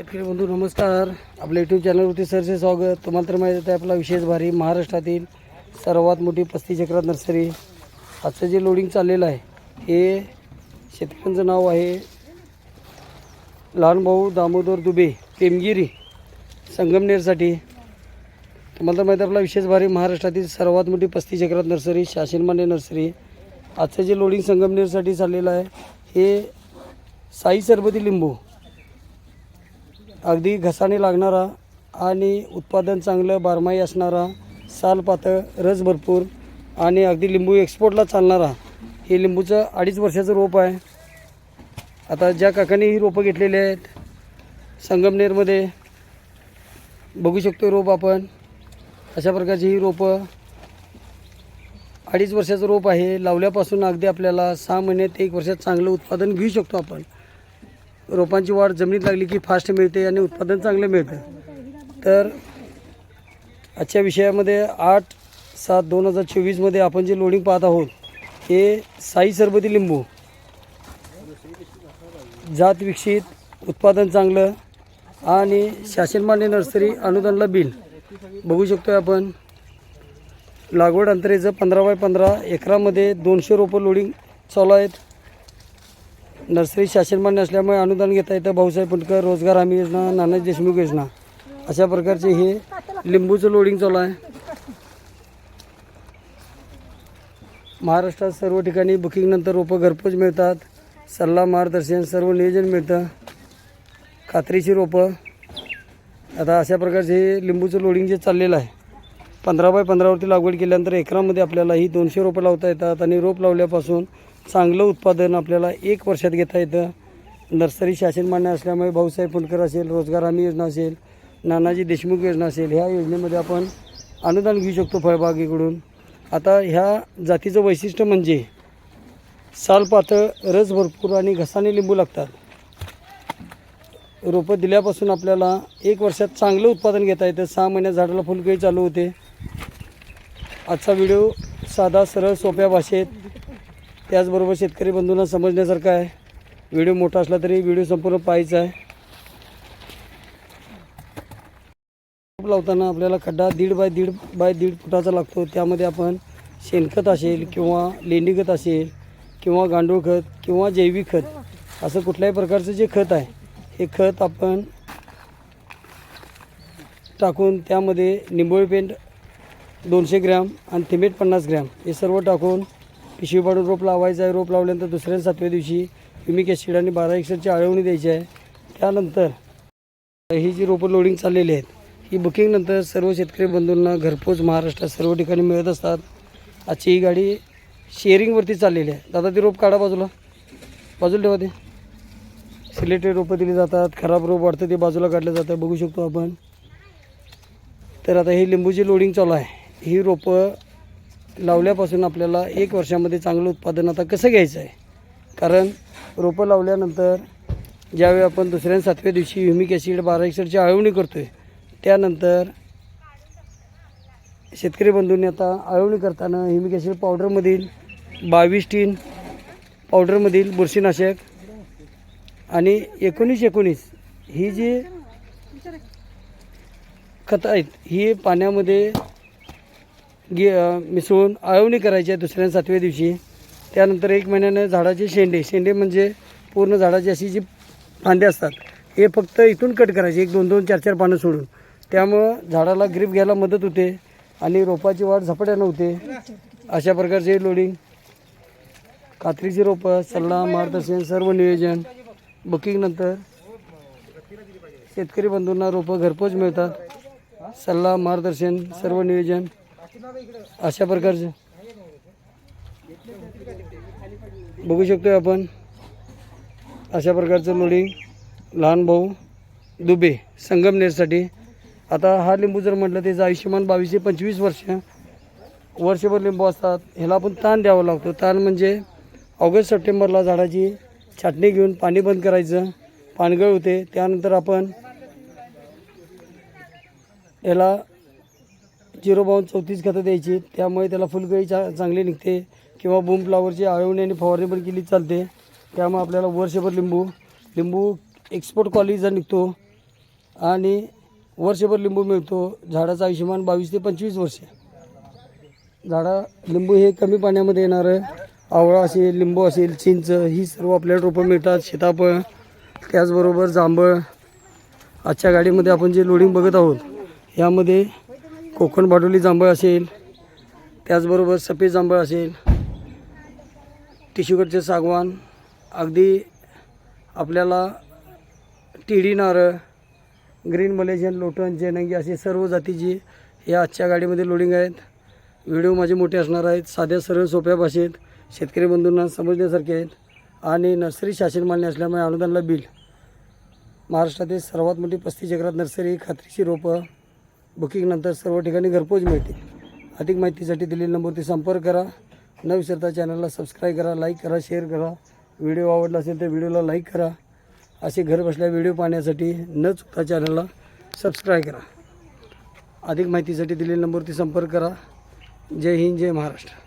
शेतकरी बंधू नमस्कार. आपल्या यूट्यूब चॅनलवरती सरचे स्वागत. तुम्हाला तर माहीत आहे आपला विशेष भारी महाराष्ट्रातील सर्वात मोठी पस्ती चक्रात नर्सरी. आजचं जे लोडिंग चाललेलं आहे हे शेतकऱ्यांचं नाव आहे लहान भाऊ दामोदर दुबे पेमगिरी संगमनेरसाठी. तुम्हाला तर माहीत आहे आपला विशेष भारी महाराष्ट्रातील सर्वात मोठी पस्ती चक्रात नर्सरी शासनमान्य नर्सरी. आजचं जे लोडिंग संगमनेरसाठी चाललेलं आहे हे साई सरबती लिंबू. अगदी घसाने लागणारा आणि उत्पादन चांगलं बारमाही असणारा साल पातळ रस भरपूर आणि अगदी लिंबू एक्सपोर्टला चालणारा हे लिंबूचं अडीच वर्षाचं रोप आहे. आता ज्या काकांनी ही रोपं घेतलेली आहेत संगमनेरमध्ये बघू शकतो रोप आपण. अशा प्रकारची ही रोपं अडीच वर्षाचं रोप आहे. लावल्यापासून अगदी आपल्याला सहा महिने ते एक वर्षात चांगलं उत्पादन घेऊ शकतो आपण. रोपांची वाढ जमिनीत लागली की फास्ट मिळते आणि उत्पादन चांगलं मिळतं. तर आजच्या विषयामध्ये आठ सात दोन हजार चोवीसमध्ये आपण जे लोडिंग पाहत आहोत हे साई सरबती लिंबू. जात विकसित उत्पादन चांगलं आणि शासनमान्य नर्सरी अनुदानला बिल. बघू शकतो आपण. लागवड अंतरेचं पंधरा बाय पंधरा एकरामध्ये दोनशे रोपं लोडिंग चालू आहेत. नर्सरी शासनमान्य असल्यामुळे अनुदान घेता येतं. भाऊसाहेब पुंटकर रोजगार हमी योजना नानाजी देशमुख योजना. अशा प्रकारचे हे लिंबूचं लोडिंग चालू आहे. महाराष्ट्रात सर्व ठिकाणी बुकिंगनंतर रोपं घरपोच मिळतात. सल्ला मार्गदर्शन सर्व नियोजन मिळतं. खात्रीची रोपं. आता अशा प्रकारचे हे लिंबूचं लोडिंग जे चाललेलं आहे पंधरा बाय पंधरावरती लागवड केल्यानंतर एकरामध्ये आपल्याला ही दोनशे रोपं लावता येतात आणि रोप लावल्यापासून चांगलं उत्पादन आपल्याला एक वर्षात घेता येतं. नर्सरी शासन मान्य असल्यामुळे भाऊसाहेब फुंडकर असेल रोजगार हमी योजना असेल नानाजी देशमुख योजना असेल ह्या योजनेमध्ये आपण अनुदान घेऊ शकतो फळबागेकडून. आता ह्या जातीचं वैशिष्ट्य म्हणजे साल पातळ रस भरपूर आणि घसाने लिंबू लागतात. रोपं दिल्यापासून आपल्याला एक वर्षात चांगलं उत्पादन घेता येतं. सहा महिन्यात झाडाला फुलकळी चालू होते. आजचा व्हिडिओ साधा सरळ सोप्या भाषेत त्याचबरोबर शेतकरी बंधूंना समजण्यासारखं आहे. व्हिडिओ मोठा असला तरी व्हिडिओ संपूर्ण पाहायचा आहे. रोप लावताना आपल्याला खड्डा दीड बाय दीड बाय दीड फुटाचा लागतो. त्यामध्ये आपण शेणखत असेल किंवा लेंडीखत असेल किंवा गांडूळ खत किंवा जैविक खत असं कुठल्याही प्रकारचं जे खत आहे हे खत आपण टाकून त्यामध्ये निंबोळी पेंट दोनशे ग्रॅम आणि थिमेट पन्नास ग्रॅम हे सर्व टाकून पिशवीपाडून रोप लावायचं आहे. रोप लावल्यानंतर दुसऱ्या सातव्या दिवशी युमिक ॲसिड आणि बारा एक्सरची आळवणी द्यायची आहे. त्यानंतर ही जी रोपं लोडिंग चाललेली आहेत ही बुकिंगनंतर सर्व शेतकरी बंधूंना घरपोच महाराष्ट्रात सर्व ठिकाणी मिळत असतात. आजची ही गाडी शेअरिंगवरती चाललेली आहे. दादा ती रोप काढा बाजूला. बाजूला ठेवा ते. सिलेटेड रोपं दिली जातात. खराब रोप वाढतं ते बाजूला काढलं जातं. बघू शकतो आपण. तर आता ही लिंबूची लोडिंग चालू आहे. ही रोपं लावल्यापासून आपल्याला एक वर्षामध्ये चांगलं उत्पादन आता कसं घ्यायचं आहे? कारण रोपं लावल्यानंतर ज्यावेळी आपण दुसऱ्या सातव्या दिवशी ह्युमिक ॲसिड बारा एक्सरची आळवणी करतो आहे त्यानंतर शेतकरी बंधूंनी आता आळवणी करताना ह्युमिक ॲसिड पावडरमधील बावीस टीन पावडरमधील बुरशीनाशक आणि एकोणीस एकोणीस ही जी खतं आहेत ही पाण्यामध्ये गे मिसळून आळवणी करायची आहे दुसऱ्या सातव्या दिवशी. त्यानंतर एक महिन्यानं झाडाचे शेंडे शेंडे म्हणजे पूर्ण झाडाची अशी जी फांदे असतात हे फक्त इथून कट करायचे एक दोन दोन चार चार पानं सोडून. त्यामुळं झाडाला ग्रीप घ्यायला मदत होते आणि रोपाची वाढ झपाट्यानं होते. अशा प्रकारचे लोडिंग कात्रीची रोपं सल्ला मार्गदर्शन सर्व नियोजन. बुकिंगनंतर शेतकरी बंधूंना रोपं घरपोच मिळतात. सल्ला मार्गदर्शन सर्व नियोजन. अशा प्रकारचे. बघू शकतोय आपण. अशा प्रकारचं लोडिंग लहान भाऊ दुबे संगमनेरसाठी आता हा लिंबू जर म्हटलं त्याचं आयुष्यमान बावीसशे पंचवीस वर्ष. वर्षभर लिंबू असतात. ह्याला आपण ताण द्यावा लागतो. ताण म्हणजे ऑगस्ट सप्टेंबरला झाडाची छाटणी घेऊन पाणी बंद करायचं. पानगळ होते. त्यानंतर आपण याला झिरो बावन्न चौतीस खतं द्यायची. त्यामुळे त्याला फुलकळी चा चांगली निघते किंवा बूम फ्लावरची आळवणी आणि फवारणी पण केली चालते. त्यामुळे आपल्याला वर्षभर लिंबू लिंबू एक्सपोर्ट क्वालिटीचा निघतो आणि वर्षभर लिंबू मिळतो. झाडाचं आयुष्यमान बावीस ते पंचवीस वर्षे. झाडा लिंबू हे कमी पाण्यामध्ये येणारं आवळा असेल लिंबू असेल चिंच ही सर्व आपल्याला रोपं मिळतात. सीताफळ त्याचबरोबर जांभळ. आजच्या गाडीमध्ये आपण जे लोडिंग बघत आहोत यामध्ये कोकण बाडोली जांभळ असेल त्याचबरोबर सफेद जांभळ असेल टिशूकडचे सागवान अगदी आपल्याला टिडी नारळ ग्रीन मलेशियन लोटन जेनंगी असे सर्व जातीची या आजच्या गाडीमध्ये लोडिंग आहेत. व्हिडिओ माझे मोठे असणार आहेत साध्या सरळ सोप्या भाषेत शेतकरी बंधूंना समजण्यासारखे आहेत आणि नर्सरी शासन मान्य असल्यामुळे अनुदानला बिल. महाराष्ट्रातील सर्वात मोठी पस्तीस एकरात नर्सरी खात्रीची रोपं बुकिंगनंतर सर्व ठिकाणी घरपोच मिळते. अधिक माहितीसाठी दिलेल्या नंबरवरती संपर्क करा. न विसरता चॅनलला सबस्क्राईब करा लाईक करा शेअर करा. व्हिडिओ आवडला असेल तर व्हिडिओला लाईक करा. असे घर बसल्या व्हिडिओ पाहण्यासाठी न चुकता चॅनलला सबस्क्राईब करा. अधिक माहितीसाठी दिलेल्या नंबरवरती संपर्क करा. जय हिंद जय महाराष्ट्र.